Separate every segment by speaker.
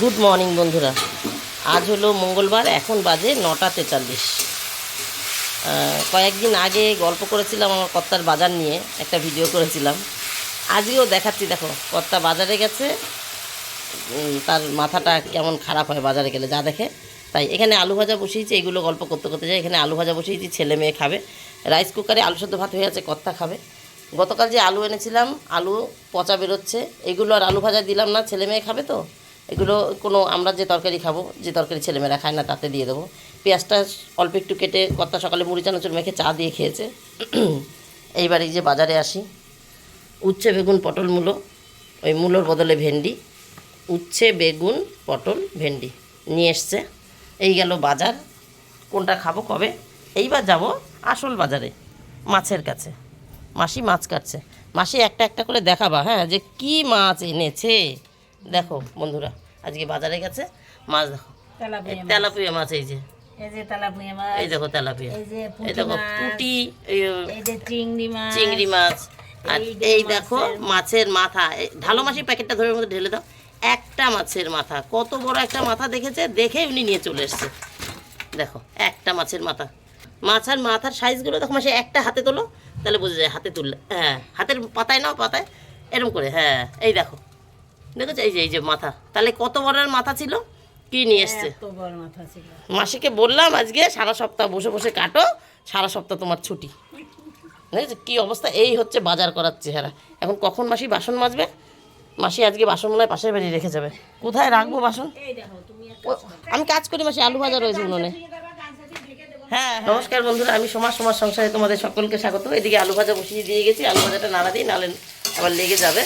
Speaker 1: Good morning বন্ধুরা। আজ হলো মঙ্গলবার, এখন বাজে নটা তেতাল্লিশ। কয়েকদিন আগে গল্প করেছিলাম আমার কর্তার বাজার নিয়ে, একটা ভিডিও করেছিলাম। আজকেও দেখাচ্ছি, দেখো, কর্তা বাজারে গেছে। তার মাথাটা কেমন খারাপ হয় বাজারে গেলে, যা দেখে। তাই এখানে আলু ভাজা বসিয়েছি, এগুলো গল্প করতে করতে যাই। এখানে আলু ভাজা বসিয়েছি, ছেলে মেয়ে খাবে। রাইস কুকারে আলু সেদ্ধ ভাত হয়ে আছে, কর্তা খাবে। গতকাল যে আলু এনেছিলাম, আলু পচা বেরোচ্ছে। এগুলো আর আলু ভাজা দিলাম না, ছেলে মেয়ে খাবে তো? এগুলো কোনো আমরা যে তরকারি খাব, যে তরকারি ছেলেমেয়েরা খায় না, তাতে দিয়ে দেবো। পেঁয়াজটা অল্প একটু কেটে কর্তা সকালে মুড়ি চানাচুর মেখে চা দিয়ে খেয়েছে। এইবার এই যে বাজারে আসি। উচ্ছে, বেগুন, পটল মূলো, ওই মূলোর বদলে ভেন্ডি। উচ্ছে, বেগুন, পটল, ভেন্ডি নিয়ে এসছে। এই গেল বাজার। কোনটা খাব, কবে? এইবার যাব আসল বাজারে, মাছের কাছে। মাসি মাছ কাটছে। মাসি একটা একটা করে দেখাবা হ্যাঁ যে কি মাছ এনেছে? দেখো বন্ধুরা আজকে বাজারে গেছে মাছ দেখো।
Speaker 2: তেলাপিয়া মাছ।
Speaker 1: এই যে।
Speaker 2: এই
Speaker 1: দেখো তেলাপিয়া।
Speaker 2: এই
Speaker 1: দেখো পুটি
Speaker 2: চিংড়ি মাছ
Speaker 1: আর
Speaker 2: এই
Speaker 1: দেখো মাছের মাথা। ঢালো মাছের প্যাকেটটা ধরে মধ্যে ঢেলে দাও। একটা মাছের মাথা। কত বড় একটা মাথা দেখেছে? দেখে উনি নিয়ে চলে এসছে। দেখো একটা মাছের মাথা। মাছের মাথার সাইজগুলো দেখো মাসে একটা হাতে তোলো তাহলে বোঝা যায় হাতে তুললে হ্যাঁ হাতের পাতায় নাও পাতায় এরকম করে হ্যাঁ এই দেখো। দেখেছ? এই যে এই যে মাথা। তাহলে কত বড়ের মাথা ছিল? কি নিয়ে এসছে? মাসিকে বললাম আজকে সারা সপ্তাহ বসে বসে কাটো সারা সপ্তাহ তোমার ছুটি। দেখেছ? কী অবস্থা? এই হচ্ছে বাজার করার চেহারা। এখন কখন মাসি বাসন মাজবে? মাসি আজকে বাসন মনে হয় পাশের বাড়ি রেখে যাবে। কোথায় রাখব বাসন? আমি কাজ করি মাসি আলু ভাজা রয়েছে উনুনে। হ্যাঁ নমস্কার বন্ধুরা আমি সমাজ সমাজ সংসারে তোমাদের সকলকে স্বাগত। এদিকে আলু ভাজা বসিয়ে দিয়ে গেছি আলু ভাজাটা নাড়া দিই নাহলে আবার লেগে যাবে।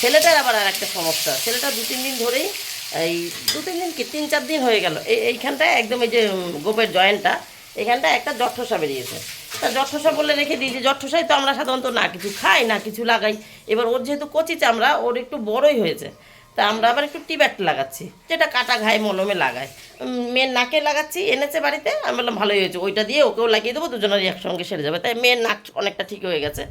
Speaker 1: ছেলেটার আবার আর একটা সমস্যা। ছেলেটা দু, তিন দিন ধরেই এই দু, তিন দিন কি, তিন, চার দিন হয়ে গেল। এই, এইখানটায় একদম এই যে গোপের জয়েন্টটা এখানটা একটা জঠোসা বেরিয়েছে। তা জঠোসা বলে রেখে দিই যে জঠোসাই তো আমরা সাধারণত না কিছু খাই, না কিছু লাগাই। এবার ওর যেহেতু কচি চামড়া, ওর একটু বড়ই হয়েছে। তা আমরা আবার একটু টিব্যাট লাগাচ্ছি, যেটা কাটা ঘায়ে মলমে লাগায়। মেয়ের নাকে লাগাচ্ছি, এনেছে বাড়িতে, আমি বললাম ভালোই হয়েছে, ওইটা দিয়ে ওকেও লাগিয়ে দেবো, দুজনেরই একসঙ্গে সেরে যাবে। তাই মেয়ের নাক অনেকটা ঠিক হয়ে গেছে।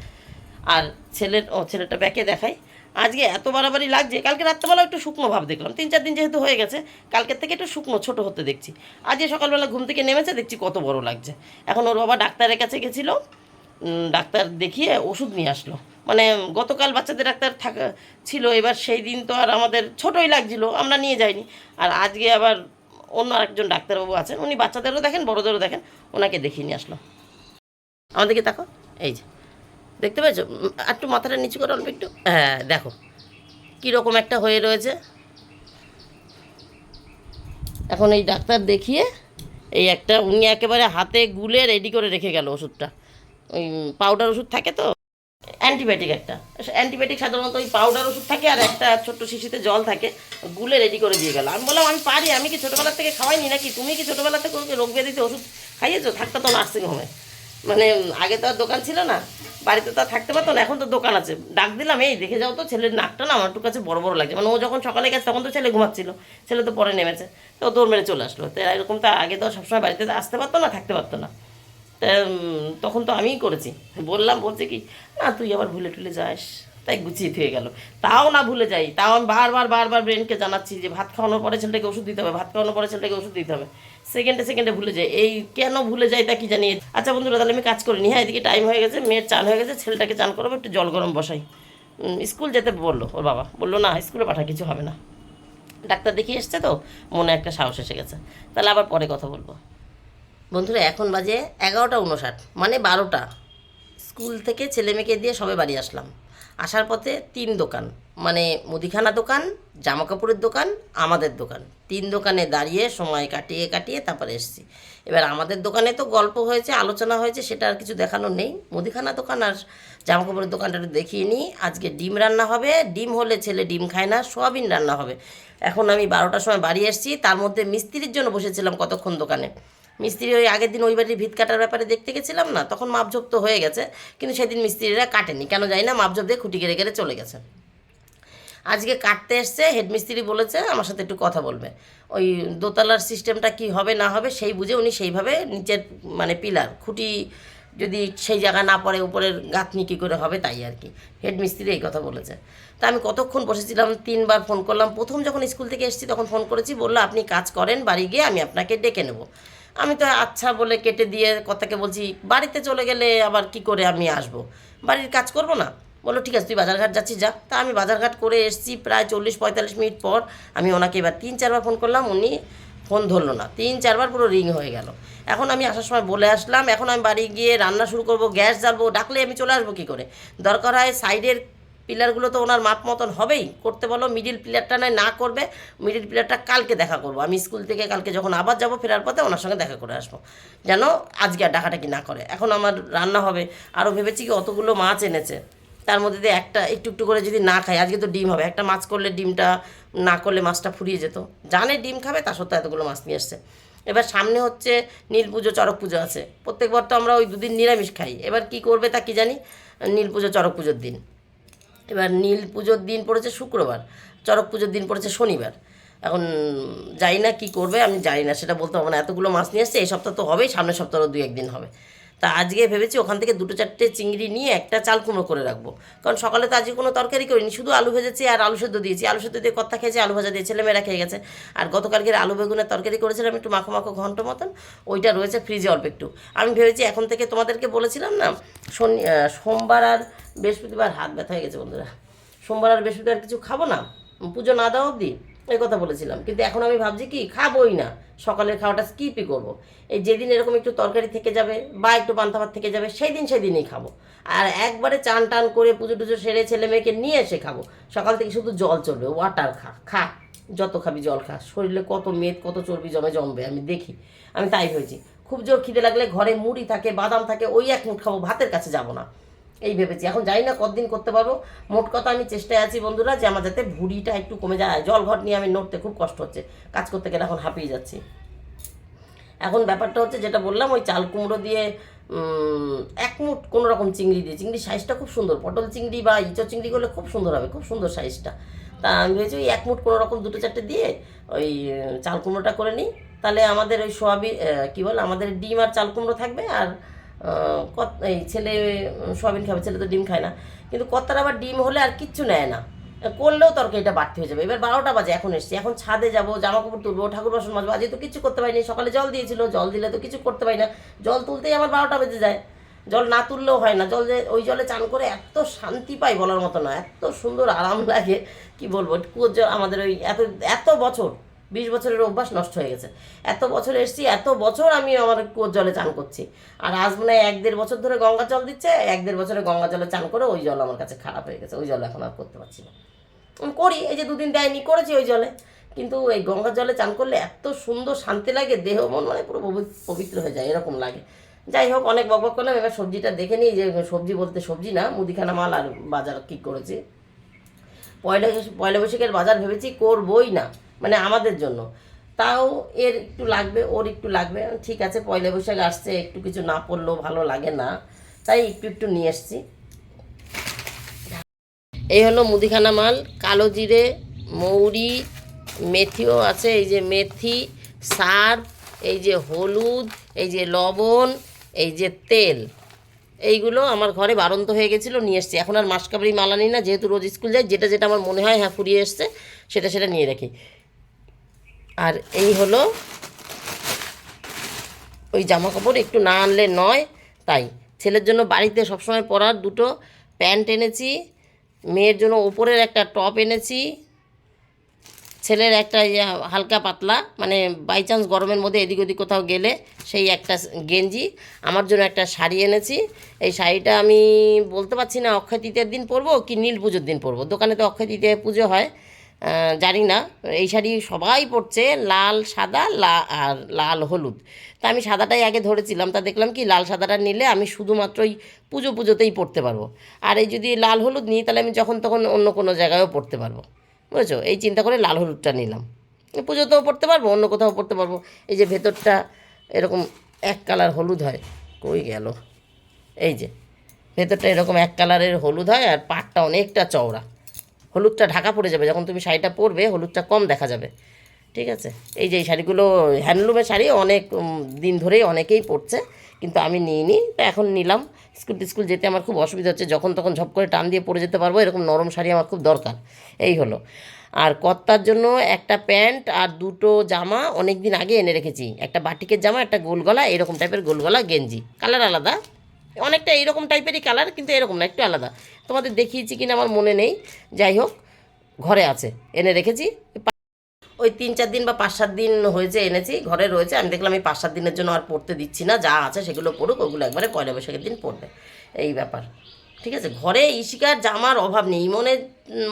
Speaker 1: আর ছেলের, ও ছেলেটা ব্যাকে দেখাই আজকে এত বাড়াবাড়ি লাগছে, কালকে রাত্রেবেলা একটু শুকনো ভাব দেখলাম। তিন চার দিন যেহেতু হয়ে গেছে, কালকের থেকে একটু শুকনো, ছোট হতে দেখছি। আজকে সকালবেলা ঘুম থেকে নেমেছে, দেখছি কত বড় লাগছে। এখন ওর বাবা ডাক্তারের কাছে গেছিল ডাক্তার দেখিয়ে ওষুধ নিয়ে আসলো। মানে গতকাল বাচ্চাদের ডাক্তার থাকা, ছিল, এবার সেই দিন তো আর আমাদের ছোটোই লাগছিল, আমরা নিয়ে যাইনি। আর আজকে আবার অন্য আরেকজন ডাক্তারবাবু আছেন, উনি বাচ্চাদেরও দেখেন, বড়োদেরও দেখেন, ওনাকে দেখিয়ে নিয়ে আসলো। আমাদেরকে তাকো এই যে। দেখতে আর একটু মাথাটা নিচু করে অল্প একটু। হ্যাঁ দেখো। কীরকম একটা হয়ে রয়েছে। এখন এই ডাক্তার দেখিয়ে এই একটা, উনি একেবারে হাতে গুলে রেডি করে রেখে গেল ওষুধটা। ওই পাউডার ওষুধ থাকে তো? অ্যান্টিবায়োটিক একটা। অ্যান্টিবায়োটিক সাধারণত ওই পাউডার ওষুধ থাকে আর একটা ছোট্ট শিশিতে জল থাকে, গুলে রেডি করে দিয়ে গেল। আমি বললাম, আমি পারি, আমি কি ছোটোবেলার থেকে খাওয়াইনি নাকি? তুমি কি ছোটোবেলা থেকে ওকে রোগ ব্যাধিতে ওষুধ খাইয়েছো? থাকতো তো নার্সিং হোমে মানে আগে তো আর দোকান ছিল না, বাড়িতে তো থাকতে পারতো না, এখন তো দোকান আছে। ডাক দিলাম, এই, দেখে যাও তো, ছেলের নাকটা না আমার একটু কাছে বড় বড় লাগছে মানে ও যখন সকালে গেছে, তখন তো ছেলে ঘুমাচ্ছিল, ছেলে তো পরে নেমেছে। তো দৌড় মেরে চলে আসলো। তো এরকম তো আগে তো সবসময় বাড়িতে আসতে পারতো না, থাকতে পারতো না। তখন তো আমিই করেছি। বললাম, বলছে কি, না, তুই আবার ভুলে টুলে যাস। তাই গুছিয়ে থুয়ে গেল। তাও না ভুলে যাই, তাও আমি বারবার বারবার ব্রেনকে জানাচ্ছি যে, ভাত খাওয়ানোর পরে ছেলেটাকে ওষুধ দিতে হবে, ভাত খাওয়ানোর পরে ছেলেটাকে ওষুধ দিতে হবে। সেকেন্ডে সেকেন্ডে ভুলে যায়। এই কেন ভুলে যায় তা কি জানি। আচ্ছা বন্ধুরা, তাহলে আমি কাজ করিনি। হ্যাঁ এদিকে টাইম হয়ে গেছে, মেয়ের চান হয়ে গেছে, ছেলেটাকে চান করব, একটু জল গরম বসাই। স্কুল যেতে বলল ওর বাবা। বলল, না, স্কুলে পাঠা কিছু হবে না। ডাক্তার দেখিয়ে এসছে তো, মনে একটা সাহস এসে গেছে। তাহলে আবার পরে কথা বলব। বন্ধুরা, এখন বাজে এগারোটা উনষাট মানে বারোটা। স্কুল থেকে ছেলে মেয়েকে দিয়ে সবে বাড়ি আসলাম। আসার পথে তিন দোকান। মানে মুদিখানা দোকান জামা কাপড়ের দোকান, আমাদের দোকান। তিন দোকানে দাঁড়িয়ে সময় কাটিয়ে কাটিয়ে তারপরে এসেছি। এবার আমাদের দোকানে তো গল্প হয়েছে, আলোচনা হয়েছে, সেটা আর কিছু দেখানোর নেই। মুদিখানা দোকান আর জামা কাপড়ের দোকানটা একটু দেখিয়ে নিই। আজকে ডিম রান্না হবে। ডিম হলে ছেলে ডিম খায় না, সোয়াবিন রান্না হবে। এখন আমি বারোটার সময় বাড়ি এসেছি। তার মধ্যে মিস্ত্রির জন্য বসেছিলাম কতক্ষণ দোকানে। মিস্ত্রি ওই আগের দিন ওই বাড়ির ভিত কাটার ব্যাপারে দেখতে গেছিলাম না, তখন মাপঝোপ তো হয়ে গেছে, কিন্তু সেদিন মিস্ত্রিরা কাটেনি। কেন জানি না, মাপঝোপ দিয়ে খুঁটি গেড়ে গেড়ে চলে গেছে। আজকে কাটতে এসছে হেডমিস্ত্রি বলেছে, আমার সাথে একটু কথা বলবে। ওই দোতলার সিস্টেমটা কি হবে, না হবে, সেই বুঝে উনি সেইভাবে নিচের মানে পিলার, খুঁটি যদি সেই জায়গা না পড়ে, উপরের গাঁথনি কী করে হবে তাই আর কি। হেডমিস্ত্রি এই কথা বলেছে। তা আমি কতক্ষণ বসেছিলাম, তিনবার ফোন করলাম। প্রথম যখন স্কুল থেকে এসেছি, তখন ফোন করেছি, বলল, আপনি কাজ করেন, বাড়ি গিয়ে আমি আপনাকে ডেকে নেব। আমি তো আচ্ছা বলে কেটে দিয়ে কথাকে বলছি, বাড়িতে চলে গেলে আবার কি করে আমি আসব? বাড়ির কাজ করব না? বলো ঠিক আছে, তুই বাজারঘাট যাচ্ছিস, যা। তা আমি বাজারঘাট করে এসেছি প্রায় চল্লিশ পঁয়তাল্লিশ মিনিট পর। আমি ওনাকে এবার তিন চারবার ফোন করলাম, উনি ফোন ধরলো না। তিন চারবার পুরো রিং হয়ে গেল। এখন আমি আসার সময় বলে আসলাম, এখন আমি বাড়ি গিয়ে রান্না শুরু করব, গ্যাস জ্বালবো, ডাকলে আমি চলে আসব কী করে? দরকার হয় সাইডের পিলারগুলো তো ওনার মাপ মতন হবেই। করতে বলো মিডিল পিলারটা নয়, না করবে মিডিল পিলারটা কালকে দেখা করব। আমি স্কুল থেকে কালকে যখন আবার যাব ফেরার পথে ওনার সঙ্গে দেখা করে আসব। যেন আজকে আর ডাকাটাকি না করে। এখন আমার রান্না হবে। আরও ভেবেছি কি অতগুলো মাছ এনেছে। তার মধ্যে দিয়ে একটা একটু একটু করে যদি না খাই, আজকে তো ডিম হবে। একটা মাছ করলে ডিমটা না করলে মাছটা ফুরিয়ে যেত। জানে ডিম খাবে, তা সত্ত্বেও এতগুলো মাছ নিয়ে এসছে। এবার সামনে হচ্ছে নীল পুজো, চড়ক পুজো আছে। প্রত্যেকবার তো আমরা ওই দুদিন নিরামিষ খাই। এবার কি করবে তা কি জানি? নীল পুজো, চড়ক পুজোর দিন। এবার নীল পুজোর দিন পড়েছে শুক্রবার, চড়ক পুজোর দিন পড়েছে শনিবার। এখন জানি না কী করবে, আমি জানি না, সেটা বলতে হবে না। এতগুলো মাছ নিয়ে এসছে, এই সপ্তাহ তো হবেই, সামনের সপ্তাহ দু একদিন হবে। তা আজকে ভেবেছি ওখান থেকে দুটো চারটে চিংড়ি নিয়ে একটা চাল কুমড়ো করে রাখব। কারণ সকালে তো আজকে কোনো তরকারি করিনি, শুধু আলু ভেজেছি আর আলু সেদ্ধ দিয়েছি। আলু সেদ্ধ দিয়ে কথা খেয়েছি, আলু ভাজা দিয়ে ছেলেমেয়েরা খেয়ে গেছে। আর গতকালকের আলু বেগুনের তরকারি করেছিলাম একটু মাখো মাখো ঘন্ট মতন, ওইটা রয়েছে ফ্রিজে অল্প একটু। আমি ভেবেছি এখন থেকে তোমাদেরকে বলেছিলাম না, শনি সোমবার আর বৃহস্পতিবার হাত ব্যথা হয়ে গেছে বন্ধুরা। সোমবার আর বৃহস্পতিবার কিছু খাব না? পুজো না দেওয়া অবধি? এই কথা বলেছিলাম। কিন্তু এখন আমি ভাবছি কি, খাবোই না। সকালের খাওয়াটা স্কিপই করব। এই যেদিন এরকম একটু তরকারি থেকে যাবে বা একটু পান্তা ভাত থেকে যাবে সেই দিন সেই দিনই খাব। আর একবারে চান টান করে পুজো টুজো সেরে ছেলে মেয়েকে নিয়ে এসে খাব। সকাল থেকে শুধু জল চলবে ওয়াটার খা খা। যত খাবি জল খা। শরীরে কত মেদ, কত চর্বি জমে জমবে, আমি দেখি। আমি তাই হয়েছি খুব জোর খিদে লাগলে ঘরে মুড়ি থাকে, বাদাম থাকে, ওই এক মুঠ খাব, ভাতের কাছে যাব না। এই ভেবেছি। এখন জানি না কতদিন করতে পারব। মোট কথা আমি চেষ্টায় আছি বন্ধুরা যে আমার যাতে ভুঁড়িটা একটু কমে যায়। জল ঘট নিয়ে আমি নড়তে খুব কষ্ট হচ্ছে। কাজ করতে গেলে এখন হাঁপিয়ে যাচ্ছি। এখন ব্যাপারটা হচ্ছে যেটা বললাম, ওই চাল কুমড়ো দিয়ে এক মুঠ কোনো রকম চিংড়ি দিয়ে। চিংড়ির সাইজটা খুব সুন্দর। পটল চিংড়ি বা ইঁচো চিংড়ি করলে খুব সুন্দর হবে। খুব সুন্দর সাইজটা। তা আমি ভেবেছি ওই এক মুঠ কোনো রকম দুটো চারটে দিয়ে ওই, চাল কুমড়োটা করে নিই। তাহলে আমাদের ওই সোয়াবিন কী বল? আমাদের ডিম আর চাল কুমড়ো থাকবে আর কত এই ছেলে সোয়াবিন খাবে, ছেলে তো ডিম খায় না। কিন্তু কত্তার আবার ডিম হলে আর কিচ্ছু নেয় না। করলেও তরকারিটা বাড়তি হয়ে যাবে। এবার বারোটা বাজে, এখন এসছি। এখন ছাদে যাব জামা কাপড় তুলবো, ঠাকুর বাসন মাজবো। আজকে তো কিছু করতে পারিনি, সকালে জল দিয়েছিল। জল দিলে তো কিছু করতে পারি না। জল তুলতেই আমার বারোটা বেজে যায়। জল না তুললেও হয় না। জল ওই জলে চান করে এত শান্তি পাই বলার মতো না। এত সুন্দর আরাম লাগে। কি বলব? কুয়োর জল আমাদের ওই এত এত বছর বিশ বছরের অভ্যাস নষ্ট হয়ে গেছে। এত বছর এসছি, এত বছর আমি আমার কুয়োর জলে চান করছি। আর আজ মনে হয় এক দেড় বছর ধরে গঙ্গা জল দিচ্ছে, এক দেড় বছরে গঙ্গা জলে চান করে ওই জল আমার কাছে খারাপ হয়ে গেছে, ওই জল এখন আর করতে পারছি না। আমি করি, এই যে দুদিন দেয়নি, করেছি ওই জলে। কিন্তু এই গঙ্গার জলে চান করলে এত সুন্দর শান্তি লাগে, দেহ মন মানে পুরো পবি- পবিত্র হয়ে যায়, এরকম লাগে। যাই হোক, অনেক বক বক করলাম, এবার সবজিটা দেখে নিই, যে সবজি বলতে সবজি না, মুদিখানা মাল আর বাজার কী করেছি। পয়লা পয়লা বৈশাখের বাজার ভেবেছি করবই না মানে আমাদের জন্য। তাও এর একটু লাগবে, ওর একটু লাগবে। ঠিক আছে, পয়লা বৈশাখ আসছে, একটু কিছু না পড়লেও ভালো লাগে না। তাই একটু একটু নিয়ে এসছি। এই হলো মুদিখানা মাল, কালো জিরে, মৌরি, মেথিও আছে, এই যে মেথি সার্ফ এই যে হলুদ, এই যে লবণ, এই যে তেল। এইগুলো আমার ঘরে বারন্ত হয়ে গেছিল, নিয়ে এসছি। এখন আর মাসকাবারি মাল আনি না, যেহেতু রোজ স্কুল যাই যেটা যেটা আমার মনে হয় হ্যাঁ ফুরিয়ে এসছে, সেটা সেটা নিয়ে রাখি। আর এই হলো ওই জামা কাপড় একটু না আনলে নয়, তাই। ছেলের জন্য বাড়িতে সবসময় পরার দুটো প্যান্ট এনেছি, মেয়ের জন্য ওপরের একটা টপ এনেছি ছেলের একটা ইয়ে হালকা পাতলা মানে বাই চান্স গরমের মধ্যে এদিক ওদিক কোথাও গেলে সেই একটা গেঞ্জি, আমার জন্য একটা শাড়ি এনেছি। এই শাড়িটা আমি বলতে পারছি না, অক্ষয় তৃতীয়ার দিন পরবো কি নীল পুজোর দিন পরবো? দোকানে তো অক্ষয় তৃতীয় পুজো হয় জানি না। এই শাড়ি সবাই পরছে, লাল, সাদা, লা, আর লাল, হলুদ। তা আমি সাদাটাই আগে ধরেছিলাম, তা দেখলাম কি লাল সাদাটা নিলে আমি শুধুমাত্র ওই পুজো পুজোতেই পরতে পারব। আর এই যদি লাল, হলুদ নিই, তাহলে আমি যখন তখন অন্য কোনো জায়গায়ও পরতে পারব। বুঝেছ? এই চিন্তা করে লাল হলুদটা নিলাম। পুজোতেও পরতে পারব, অন্য কোথাও পরতে পারব। এই যে ভেতরটা এরকম এক কালার হলুদ হয়, কই গেল? এই যে, ভেতরটা এরকম এক কালারের হলুদ হয় আর পাটটা অনেকটা চওড়া। হলুদটা ঢাকা পড়ে যাবে, যখন তুমি শাড়িটা পরবে হলুদটা কম দেখা যাবে। ঠিক আছে? এই যে এই শাড়িগুলো, হ্যান্ডলুমের শাড়ি অনেক দিন ধরেই অনেকেই পরছে। কিন্তু আমি নিইনি। তো এখন নিলাম। স্কুল টিস্কুল যেতে আমার খুব অসুবিধা হচ্ছে। যখন তখন ঝপ করে টান দিয়ে পরে যেতে পারব। এরকম নরম শাড়ি আমার খুব দরকার। এই হলো। আর কর্তার জন্য একটা প্যান্ট আর দুটো জামা অনেক দিন আগে এনে রেখেছি। একটা বাটিকের জামা, একটা গোলগলা এরকম টাইপের গোলগলা গেঞ্জি। কালার আলাদা। অনেকটা এরকম টাইপেরই কালার, কিন্তু এরকম না, একটু আলাদা। তোমাদের দেখিয়েছি কিনা আমার মনে নেই। যাই হোক, ঘরে আছে। এনে রেখেছি। ওই তিন চার দিন বা পাঁচ সাত দিন হয়েছে, এনেছি, ঘরে রয়েছে। আমি দেখলাম এই পাঁচ সাত দিনের জন্য আর পড়তে দিচ্ছি না, যা আছে সেগুলো পড়ুক, ওগুলো একবারে পয়লা বৈশাখের দিন পড়বে। এই ব্যাপার। ঠিক আছে? ঘরে ইশিকার জামার অভাব নেই। মনে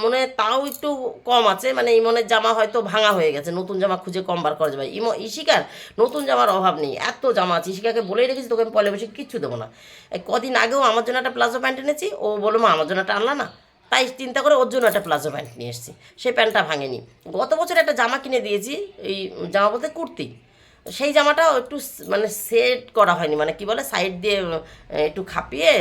Speaker 1: মনে তাও একটু কম আছে মানে ইমনের জামা হয়তো ভাঙা হয়ে গেছে, নতুন জামা খুঁজে কম বার করা যাবে। ইমো ইশিকার নতুন জামার অভাব নেই, এত জামা আছে। ইশিকাকে বলেই রেখেছি, তোকে আমি পয়লা বৈশাখ কিচ্ছু দেবো না। কদিন আগেও আমার জন্য একটা প্লাজো প্যান্ট এনেছি, ও বলল, মা, আমার জন্য একটা আনলা না। তাই চিন্তা করে ওর জন্য একটা প্লাজো প্যান্ট নিয়ে এসেছি। সেই প্যান্টটা ভাঙেনি। গত বছর একটা জামা কিনে দিয়েছি, এই জামা বলতে কুর্তি। সেই জামাটাও একটু মানে সেট করা হয়নি মানে কি বলে সাইড দিয়ে একটু খাপিয়ে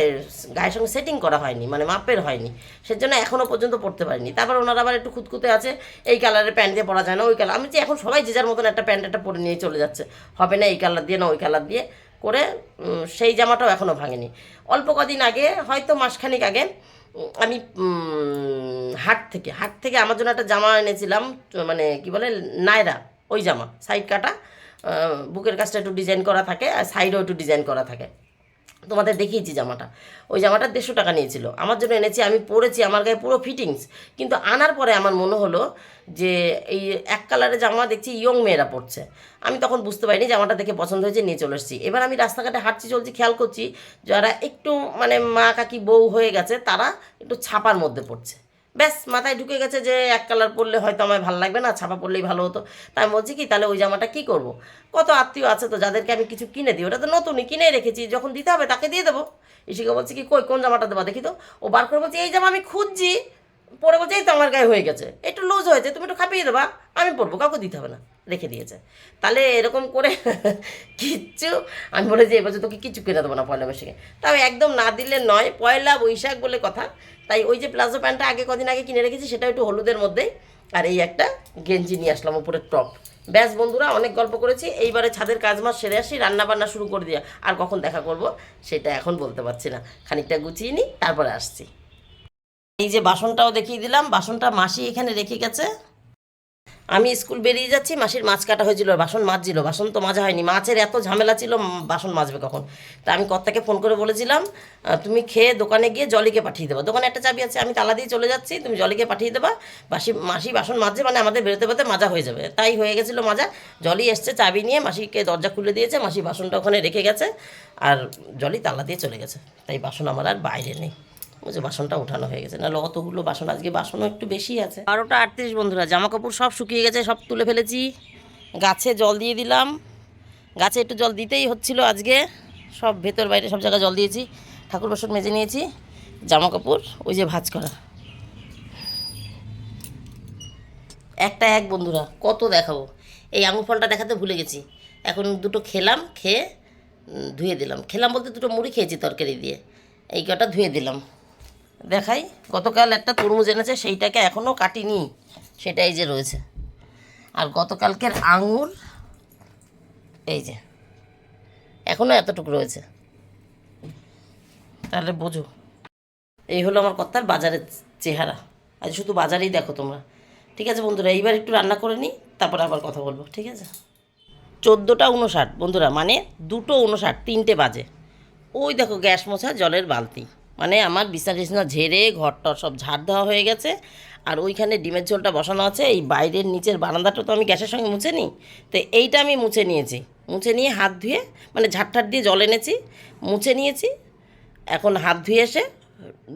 Speaker 1: গায়ের সঙ্গে সেটিং করা হয়নি মানে মাপের হয়নি। সেজন্য এখনও পর্যন্ত পড়তে পারিনি। তারপর ওনারা আবার একটু খুঁতখুঁতে আছে, এই কালারের প্যান্ট দিয়ে পরা যায় না, ওই কালার আমি যে এখন সবাই যে যার মতন একটা প্যান্ট একটা পরে নিয়ে চলে যাচ্ছে। হবে না এই কালার দিয়ে না ওই কালার দিয়ে করে সেই জামাটাও এখনও ভাঙেনি। অল্প কদিন আগে, হয়তো মাসখানিক আগে আমি হাট থেকে হাট থেকে আমার জন্য একটা জামা এনেছিলাম মানে কি বলে, নায়রা, ওই জামা সাইড কাটা বুকের কাছটা একটু ডিজাইন করা থাকে, আর সাইডও একটু ডিজাইন করা থাকে। তোমাদের দেখিয়েছি জামাটা। ওই জামাটা দেড়শো টাকা নিয়েছিল। আমার জন্য এনেছি, আমি পরেছি, আমার গায়ে পুরো ফিটিংস কিন্তু আনার পরে আমার মনে হলো যে এই এক কালারের জামা দেখছি ইয়ং মেয়েরা পড়ছে আমি তখন বুঝতে পারিনি জামাটা দেখে পছন্দ হয়েছে, নিয়ে চলে এসেছি। এবার আমি রাস্তাঘাটে হাঁটছি, চলছি, খেয়াল করছি, যারা একটু মানে মা কাকি বউ হয়ে গেছে, তারা একটু ছাপার মধ্যে পড়ছে। ব্যাস, মাথায় ঢুকে গেছে যে এক কালার পরলে হয়তো আমার ভালো লাগবে না, ছাপা পরলেই ভালো হতো। তাই বলছি কি, তাহলে ওই জামাটা কি করব? কত আত্মীয় আছে তো যাদেরকে আমি কিছু কিনে দিই, ওটা তো নতুনই, কিনেই রেখেছি, যখন দিতে হবে তাকে দিয়ে দেবো। ইসিকে বলছি কি, কই, কোন জামাটা দেবা? দেখি তো, ও বার করে বলছি, এই জামা আমি খুঁজছি। পরে বলছে, এই তো আমার গায়ে হয়ে গেছে। একটু লুজ হয়েছে, তুমি একটু খাপিয়ে দেবা, আমি পরবো, কাউকে দিতে হবে না। রেখে দিয়েছে। তাহলে এরকম করে কিচ্ছু, আমি বলেছি এবছর তোকে কিচ্ছু কিনে দেবো না পয়লা বৈশাখে। তাও একদম না দিলে নয়, পয়লা বৈশাখ বলে কথা। তাই ওই যে প্লাজো প্যান্টটা আগে কদিন আগে কিনে রেখেছি, সেটা একটু হলুদের মধ্যেই আর এই একটা গেঞ্জি নিয়ে আসলাম উপরে টপ। ব্যাস বন্ধুরা, অনেক গল্প করেছি। এইবারে ছাদের কাজ মাস সেরে আসি রান্না বান্না শুরু করে দিয়ে। আর কখন দেখা করব, সেটা এখন বলতে পারছি না। খানিকটা গুছিয়ে নিই তারপরে আসছি। এই যে বাসনটাও দেখিয়ে দিলাম, বাসনটা মাসি এখানে রেখে গেছে। আমি স্কুল বেরিয়ে যাচ্ছি, মাসির মাছ কাটা হয়েছিল, বাসন মাজছিল। বাসন তো মাজা হয়নি। মাছের এত ঝামেলা ছিল বাসন মাজবে কখন? তা আমি কর্তাকে ফোন করে বলেছিলাম তুমি খেয়ে দোকানে গিয়ে জলিকে পাঠিয়ে দেবো। দোকানে একটা চাবি আছে, আমি তালা দিয়ে চলে যাচ্ছি, তুমি জলিকে পাঠিয়ে দেবা। বাসি, মাসি বাসন মাজছে মানে আমাদের বেরোতে বেরোতে মাজা হয়ে যাবে। তাই হয়ে গেছিল মাজা। জলি এসছে চাবি নিয়ে, মাসিকে দরজা খুলে দিয়েছে, মাসি বাসনটা ওখানে রেখে গেছে, আর জলি তালা দিয়ে চলে গেছে। তাই বাসন আমার আর বাইরে নেই। বুঝে বাসনটা উঠানো হয়ে গেছে। না অতগুলো বাসন, আজকে বাসনও একটু বেশি আছে। বারোটা আটত্রিশ বন্ধুরা জামা কাপড় সব শুকিয়ে গেছে, সব তুলে ফেলেছি। গাছে জল দিয়ে দিলাম। গাছে একটু জল দিতেই হচ্ছিল আজকে। সব ভেতর বাইরে সব জায়গায় জল দিয়েছি। ঠাকুর বাসন মেজে নিয়েছি জামা কাপড় ওই যে ভাজ করা। একটা এক বন্ধুরা, কত দেখাবো। এই আঙুর ফলটা দেখাতে ভুলে গেছি। এখন দুটো খেলাম, খেয়ে ধুয়ে দিলাম। খেলাম বলতে দুটো মুড়ি খেয়েছি তরকারি দিয়ে। এই কটা ধুয়ে দিলাম। দেখাই, গতকাল একটা তরমুজ এনেছে, সেইটাকে এখনও কাটিনি। সেটা এই যে রয়েছে। আর গতকালকের আঙুর, এই যে এখনও এতটুকু রয়েছে। তাহলে বোঝো, এই হলো আমার কর্তার বাজারের চেহারা। আজ শুধু বাজারেই দেখো তোমরা। ঠিক আছে বন্ধুরা, এইবার একটু রান্না করে নিই, তারপরে আবার কথা বলব, ঠিক আছে? চোদ্দোটা উনষাট বন্ধুরা মানে দুটো উনষাট তিনটে বাজে। ওই দেখো গ্যাস মোছা, জলের বালতি। মানে আমার বিছনা টিছনা ঝেড়ে ঘরটা সব ঝাড় দেওয়া হয়ে গেছে। আর ওইখানে ডিমের ঝোলটা বসানো আছে। এই বাইরের নিচের বারান্দাটা তো আমি গ্যাসের সঙ্গে মুছে নিই। তো এইটা আমি মুছে নিয়েছি। মুছে নিয়ে হাত ধুয়ে মানে ঝাড় দিয়ে জল এনেছি, মুছে নিয়েছি। এখন হাত ধুয়ে এসে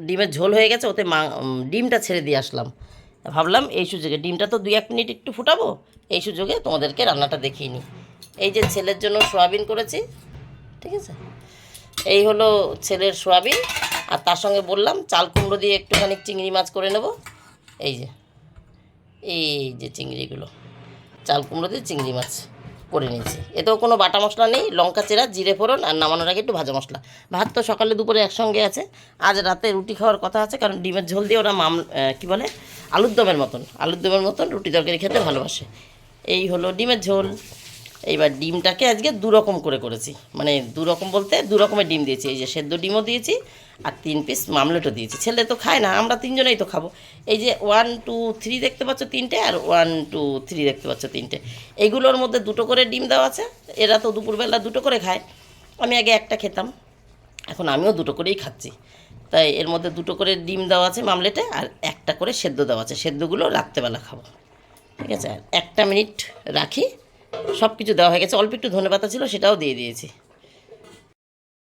Speaker 1: ডিমের ঝোল হয়ে গেছে, ওতে মা ডিমটা ছেড়ে দিয়ে আসলাম। ভাবলাম এই সুযোগে, ডিমটা তো দুই এক মিনিট একটু ফুটাবো, এই সুযোগে তোমাদেরকে রান্নাটা দেখিয়ে নিই। এই যে ছেলের জন্য সোয়াবিন করেছি, ঠিক আছে? এই হলো ছেলের সোয়াবিন। আর তার সঙ্গে বললাম, চাল কুমড়ো দিয়ে একটুখানি চিংড়ি মাছ করে নেব। এই যে এই যে চিংড়িগুলো, চাল কুমড়ো দিয়ে চিংড়ি মাছ করে নিয়েছি। এতেও কোনো বাটা মশলা নেই, লঙ্কা চেরা, জিরে ফোড়ন আর নামানোর আগে একটু ভাজা মশলা। ভাত তো সকালে দুপুরে একসঙ্গে আছে, আজ রাতে রুটি খাওয়ার কথা আছে, কারণ ডিমের ঝোল দিয়ে ওরা মাম কী বলে, আলুর দমের মতন, আলুর দমের মতন রুটি তরকারি খেতে ভালোবাসে। এই হলো ডিমের ঝোল। এইবার ডিমটাকে আজকে দু রকম করে করেছি মানে দু রকম বলতে দু রকমের ডিম দিয়েছি। এই যে সেদ্ধ ডিমও দিয়েছি আর তিন পিস মামলেটও দিয়েছি। ছেলে তো খায় না, আমরা তিনজনেই তো খাব। এই যে ওয়ান টু থ্রি দেখতে পাচ্ছ তিনটে আর ওয়ান টু থ্রি দেখতে পাচ্ছ তিনটে। এইগুলোর মধ্যে দুটো করে ডিম দেওয়া আছে, এরা তো দুপুরবেলা দুটো করে খায়। আমি আগে একটা খেতাম, এখন আমিও দুটো করেই খাচ্ছি। তাই এর মধ্যে দুটো করে ডিম দেওয়া আছে মামলেটে আর একটা করে সেদ্ধ দেওয়া আছে। সেদ্ধগুলো রাত্রেবেলা খাব। ঠিক আছে? একটা মিনিট রাখি। সব কিছু দেওয়া হয়ে গেছে। অল্প একটু ধনে পাতা ছিল সেটাও দিয়ে দিয়েছি।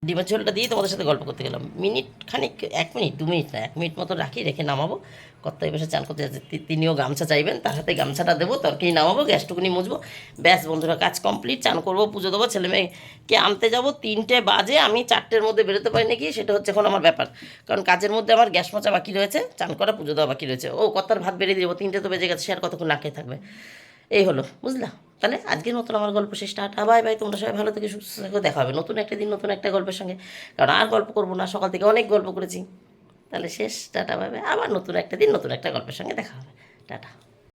Speaker 1: ডিমের দিয়ে তোমাদের সাথে গল্প করতে গেলাম। মিনিট খানিক, এক মিনিট, দু মিনিট না, এক মিনিট মতো রাখি, রেখে নামাবো। কর্তাই বসে চান করতে যাচ্ছে তিনিও গামছা চাইবেন, তার হাতে গামছাটা দেবো তরকারি নামাবো, গ্যাসটুকুনি মুছবো। ব্যাস, বন্ধুরা, কাজ কমপ্লিট, চান করব, পুজো দেবো, ছেলে মেয়েকে আনতে যাব। তিনটে বাজে, আমি চারটের মধ্যে বেরোতে পারি নাকি সেটা হচ্ছে এখন আমার ব্যাপার। কারণ কাজের মধ্যে আমার গ্যাস মোচা বাকি রয়েছে, চান করা, পুজো দেওয়া বাকি রয়েছে। ও, কর্তার ভাত বেরিয়ে দেবো, তিনটে তো বেজে গেছে, সে আর কতক্ষণ না খেয়ে থাকবে? এই হলো, বুঝলা? তাহলে আজকের মতন আমার গল্প শেষ, টাটা, বাই বাই, তোমরা সবাই ভালো থেকে, সুস্থ থেকো, দেখা হবে নতুন একটা দিন, নতুন একটা গল্পের সঙ্গে। কারণ আর গল্প করব না, সকাল থেকে অনেক গল্প করেছি। তাহলে শেষ, টাটা, বাই বাই, আবার নতুন একটা দিন, নতুন একটা গল্পের সঙ্গে দেখা হবে। টাটা।